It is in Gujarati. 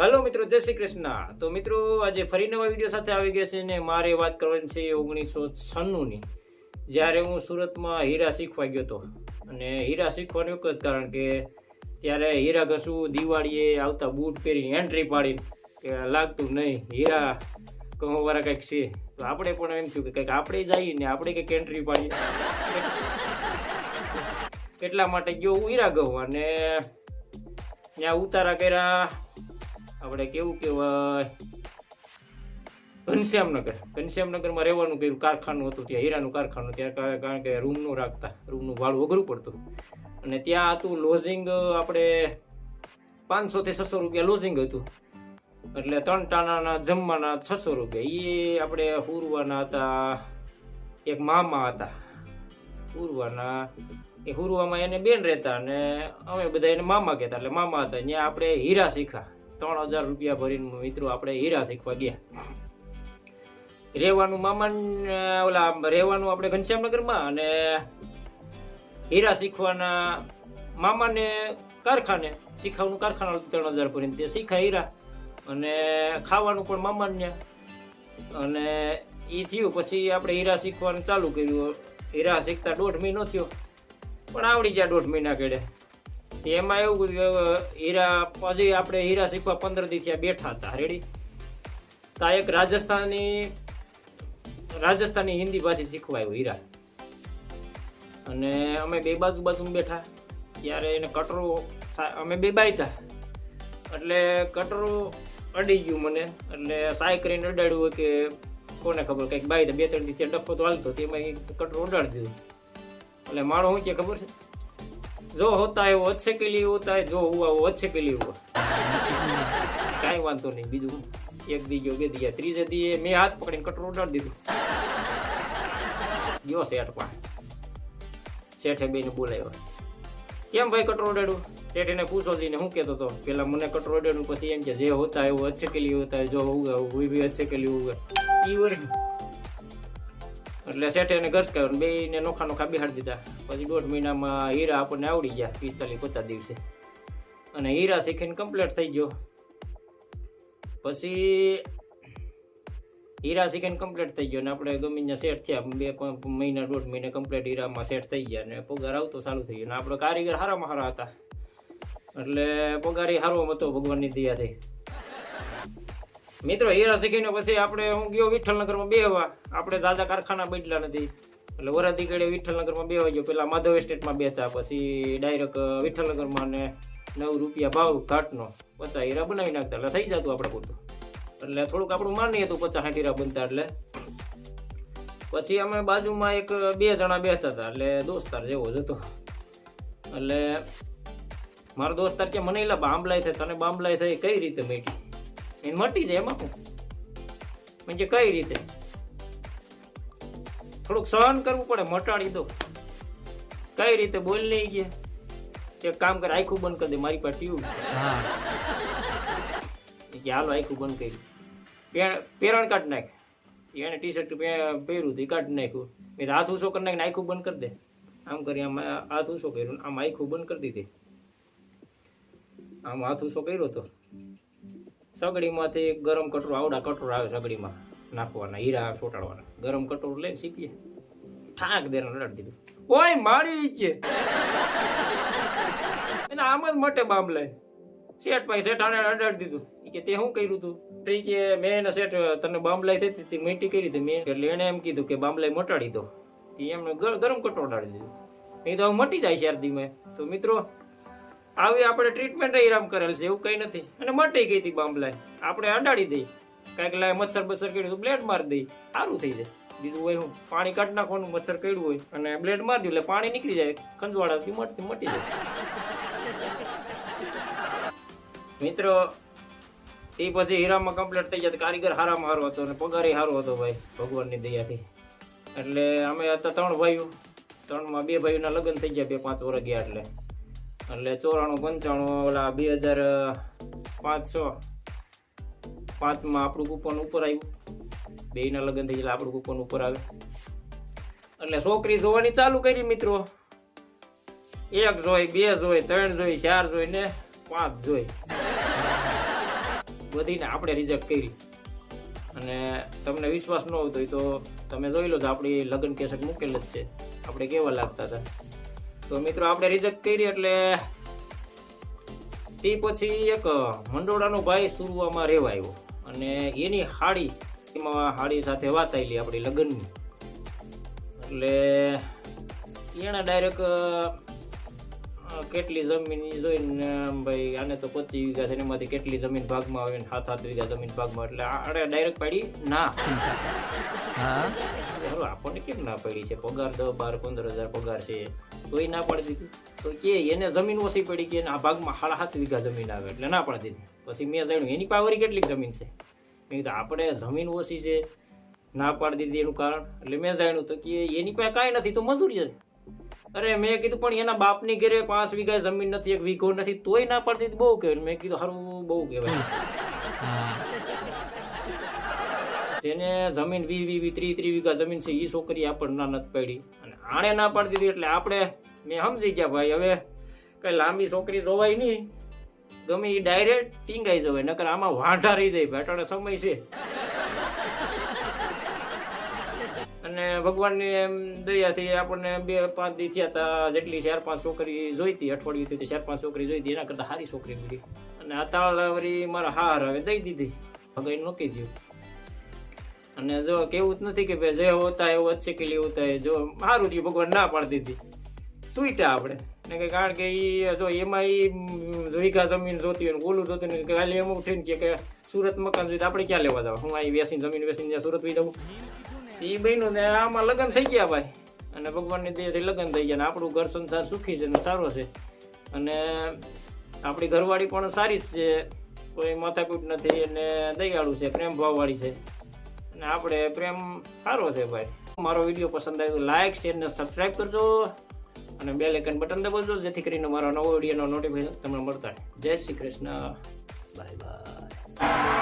હલો મિત્રો, જય શ્રી કૃષ્ણ. તો મિત્રો, આજે ફરી નવા વીડિયો સાથે આવી ગયા છે ને મારે વાત કરવાની છે ઓગણીસો છન્નુંની. જ્યારે હું સુરતમાં હીરા શીખવા ગયો હતો. અને હીરા શીખવાનું એક જ કારણ કે ત્યારે હીરા ઘસું દિવાળીએ આવતા બૂટ પહેરીને એન્ટ્રી પાડી કે લાગતું નહીં, હીરા કહું વાળા કંઈક છે. તો આપણે પણ એમ થયું કે કંઈક આપણે જઈએ ને આપણે કંઈક એન્ટ્રી પાડીએ. એટલા માટે ગયો હું હીરા ગઉં અને ત્યાં ઉતારા કર્યા આપણે કેવું કહેવાય? ઘનશ્યામનગર. ઘનશ્યામનગરમાં રહેવાનું કર્યું, કારખાનું હતું ત્યાં, હીરાનું કારખાનું, ત્યાં કારણ કે રૂમનું રાખતા રૂમનું ભાડું અઘરું પડતું અને ત્યાં હતું લોઝિંગ આપણે પાંચસોથી છસો રૂપિયા લોઝિંગ હતું. એટલે ત્રણ ટાણાના, જમવાના છસો રૂપિયા. એ આપણે હુરવાના હતા, એક મામા હતા. હુરવાના, એ હુરવામાં એને બેન રહેતા અને અમે બધા એને મામા કહેતા. એટલે મામા હતા, ત્યાં આપણે હીરા શીખા ત્રણ હજાર રૂપિયા ભરીને મિત્રો આપણે હીરા શીખવા ગયા. રહેવાનું મામાન ઓલા રહેવાનું આપણે ઘનશ્યામનગરમાં અને હીરા શીખવાના મામાને કારખાને શીખવાનું કારખાના ત્રણ હજાર ભરીને. તે શીખા હીરા અને ખાવાનું પણ મામાને. અને એ થયું, પછી આપણે હીરા શીખવાનું ચાલુ કર્યું. હીરા શીખતા દોઢ મહિનો થયો, પણ આવડી ગયા દોઢ મહિના કેડે એમાં એવું હીરા પછી આપણે હીરા શીખવા પંદર દી થયા બેઠા હતા. રેડી તા એક રાજસ્થાની રાજસ્થાની હિન્દી ભાષી શીખવા આવ્યું હીરા. અને અમે બે બાજુ બાજુ બેઠા. ત્યારે એને કટરો અમે બે બાયતા એટલે કટરો અડી ગયું મને. એટલે સાય કરીને અડાડ્યું કે કોને ખબર, કંઈક બાય બે ત્રણ દિવસે ડફો તો હાલતો તેમાં કટરો ઉડાડી દીધો. એટલે માણો શું કે ખબર છે? જો હોતા है वो अच्छे के लिए होता है जो हुआ वो अच्छे के लिए हुआ કાંઈ વાંધો નહીં બીજું હું. એક દી ગયો બે દી ગયા. ત્રીજે દી મેં હાથ પકડીને કટરો ઉડાડી દીધું ગયો શેઠ પણ શેઠે બેને બોલાવ્યો કેમ ભાઈ કટરો ઉડાડ્યું શેઠ એને પૂછો જઈને શું કહેતો હતો પેલા મને કટરો ઉડાડ્યું પછી એમ કે જે હોતા है वो अच्छे के लिए होता है जो होगा वो भी अच्छे के लिए होगा ઈ વળી એટલે શેઠે એને ઘસકાયો બે ને નોખા નોખા બિહાડી દીધા. પછી દોઢ મહિનામાં હીરા આપણને આવડી ગયા પિસ્તાલીસ પચાસ દિવસે. અને હીરા શીખીને કમ્પ્લીટ થઈ ગયો. પછી હીરા શીખીને કમ્પ્લીટ થઈ ગયો ને આપણે ગમે ત્યાં સેટ થયા. બે મહિના, દોઢ મહિને કમ્પ્લીટ હીરામાં સેટ થઈ ગયા ને પગાર આવતો ચાલુ થઈ ગયો. ને આપણો કારીગર સારામાં સારા હતા. એટલે પગાર એ સારો હતો ભગવાનની દયાથી મિત્રો, હીરા શીખીને પછી આપણે હું ગયો વિઠ્ઠલનગરમાં બેહવા. આપણે દાદા કારખાના બદલા નથી. એટલે વરાદી ગળે વિઠ્ઠલનગરમાં બેહવા ગયો. પેલા માધવ એસ્ટેટમાં બેતા પછી ડાયરેક્ટ વિઠ્ઠલનગરમાં ને નવ રૂપિયા ભાવ ઘાટનો. પચાસ હીરા બનાવી નાખતા. એટલે થઈ જતું આપણે પૂરતું એટલે થોડુંક આપણું માની હતું પચાસ સાઠ હીરા બનતા. એટલે પછી અમે બાજુમાં એક બે જણા બેસતા હતા. એટલે દોસ્તાર જેવો જ હતો. એટલે મારો દોસ્તાર કે મને એટલે બાંબલાય થાય. તને બાંબલાય થાય કઈ રીતે મેટી? એને મટી જાય એમાં શું म्हणजे કઈ રીતે થોડુંક સહન કરવું પડે મટાડી દો કઈ રીતે બોલ નહીં ગયા એક કામ કર આખું બંધ કરી દે મારી પાસે ટ્યુબ છે કે હાલો આખું બંધ કર્યું પે- પેરણ કાઢી નાખ એને ટી શર્ટ પહેર્યું હતું એ કાઢી નાખ્યું મેં કીધું હાથ ઊંચો કરી નાખીને આખું બંધ કરી દે આમ કરી આમ હાથ ઊંચો કર્યો ને આમ આખું બંધ કરી દીધી આમ હાથ ઊંચો કર્યો તો સગડીમાંથી ગરમ કટરો આવડા કટોર આવે સગડીમાં નાખવાના, હીરા ચોટાડવાના ગરમ કટોર લઈને સીપીએ ઠાક દે રડાડી દીધું. ઓય, મારી છે. એને આમ જ મટે લે શેઠ ભાઈ શેઠ આને અડાડી દીધું કે, તે શું કર્યું તું? તો કે, મેં એને શેઠ, તને બામલાઈ થતી હતી મીઠી કરી હતી. મેં એટલે એને એમ કીધું કે બામલાઈ મટાડી દો. એમને ગરમ કટોર અડાડી દીધું. એ તો મટી જાય છે મેં તો મિત્રો આવી આપણે ટ્રીટમેન્ટ હીરામ કરેલ છે, એવું કઈ નથી. અને મટી ગઈ હતી બાંબલાય આપણે અડાડી દઈ. કાંઈક લાય મચ્છર બચ્છર કર્યું તો બ્લેડ મારી દઈ. સારું થઈ જાય. બીજું હોય હું પાણી કાઢ નાખવાનું, મચ્છર કર્યું હોય અને બ્લેડ મારી દઉં એટલે પાણી નીકળી જાય. ખંજવાળાથી મટતી મટી જાય. મિત્રો, એ પછી હીરામાં કમ્પ્લીટ થઈ જાય કારીગર હારામાં હારો હતો અને પગારે હારો હતો ભાઈ, ભગવાનની દયાથી. એટલે અમે હતા ત્રણ ભાઈઓ. ત્રણમાં બે ભાઈઓના લગ્ન થઈ ગયા, બે પાંચ વર્ષ ગયા એટલે. એટલે ચોરાણું, પંચાણું, ઓલા બે હજાર પાંચસો. પાંચમાં આપણું કૂપન ઉપર આવ્યું. બેયના લગ્ન થઈ ગયેલા આપણું કૂપન ઉપર આવે. એટલે છોકરી જોવાની ચાલુ કરી મિત્રો. એક જોઈ, બે જોઈ, ત્રણ જોઈ, ચાર જોઈ ને પાંચ જોઈ. બધીને આપણે રિજેક્ટ કરી. અને તમને વિશ્વાસ ન આવતો હોય તો તમે જોઈ લો તો આપણી લગ્ન કેસેટ મૂકેલ જ છે. આપણે કેવા લાગતા હતા? તો મિત્રો આપણે રિજેક્ટ કરી એટલે તે પછી એક મંડોળાનો ભાઈ સુરવામાં રહેવા આવ્યો અને એની હાડી, એમાં હાડી સાથે વાત આવેલી આપણી લગ્નની. એટલે એણે ડાયરેક્ટ કેટલી જમીન જોઈને ભાઈ આને તો પચીસ વીઘા છે એમાંથી કેટલી જમીન ભાગમાં આવે સાત સાત વીઘા જમીન ભાગમાં એટલે આડે ડાયરેક્ટ પાડી? ના. હા? હાલો આપણને કેમ ના પડી છે? પગાર દસ બાર પંદર હજાર પગાર છે. તોય ના પાડી દીધી. તો કે એને જમીન ઓછી પડી કે આ ભાગમાં સાડા સાત વીઘા જમીન આવે એટલે ના પાડી દીધી. પછી મેં જાણ્યું એની પાવરી કેટલીક જમીન છે? મેં કીધું આપણે જમીન ઓછી છે ના પાડી દીધી એનું કારણ. એટલે મેં જાણ્યું તો કે એની પાસે કાંઈ નથી તો મજૂરી છે અરે મેં કીધું પણ એના બાપની ઘરે પાંચ વીઘા જમીન નથી એક વીઘો નથી તોય ના પડતી બહુ કહેવાય. મેં કીધું સારું બહુ કહેવાય. જેને જમીન વી વી વી ત્રી ત્રી વીઘા જમીન છે એ છોકરી આપણને ના નથી પડી. અને આણે ના પાડી દીધી એટલે આપણે મેં સમજી ગયા ભાઈ હવે કઈ લાંબી છોકરી જોવાય નહીં. ગમે એ ડાયરેક્ટ ટીંગાઈ જવાય નકર આમાં વાંઢા રહી જાય ભાઈ સમય છે. અને ભગવાનની એમ દયાથી આપણને બે પાંચ દી થયા હતા જેટલી ચાર પાંચ છોકરી જોઈતી અઠવાડિયું હતી ચાર પાંચ છોકરી જોઈતી એના કરતાં સારી છોકરી મળી. અને અતાળવરી મારા હાર હવે દઈ દીધી. ભગાઈ નોકી દઉં અને જો કેવું જ નથી કે ભાઈ જે હોતા એવું જ શીખેલી હોતા જો સારું થયું, ભગવાન ના પાડી દીધી. સુઈટા આપણે. ને કે કારણ કે એ જો એમાં એ વીઘા જમીન જોતી હોય ને ગોલું જોતું ને કાલે એમ ઉઠીને કે સુરત મકાન જોઈએ આપણે ક્યાં લેવા જાવ? હું અહીં વેસીને જમીન વેસીને સુરત વહી જવું એ બન્યું ને આમાં લગ્ન થઈ ગયા ભાઈ. અને ભગવાનની દયાથી લગ્ન થઈ ગયા ને આપણું ઘર સંસાર સુખી છે ને સારો છે. અને આપણી ઘરવાળી પણ સારી જ છે. કોઈ માથાકૂટ નથી અને દયાળુ છે, પ્રેમ ભાવવાળી છે. અને આપણે પ્રેમ સારો છે ભાઈ. મારો વીડિયો પસંદ આવ્યો લાઇક શેર ને સબસ્ક્રાઈબ કરજો. અને બે લેકન બટન દબાવજો, જેથી કરીને મારો નવો વિડીયોનો નોટિફિકેશન તમને મળતા જય Shri Krishna. Bye bye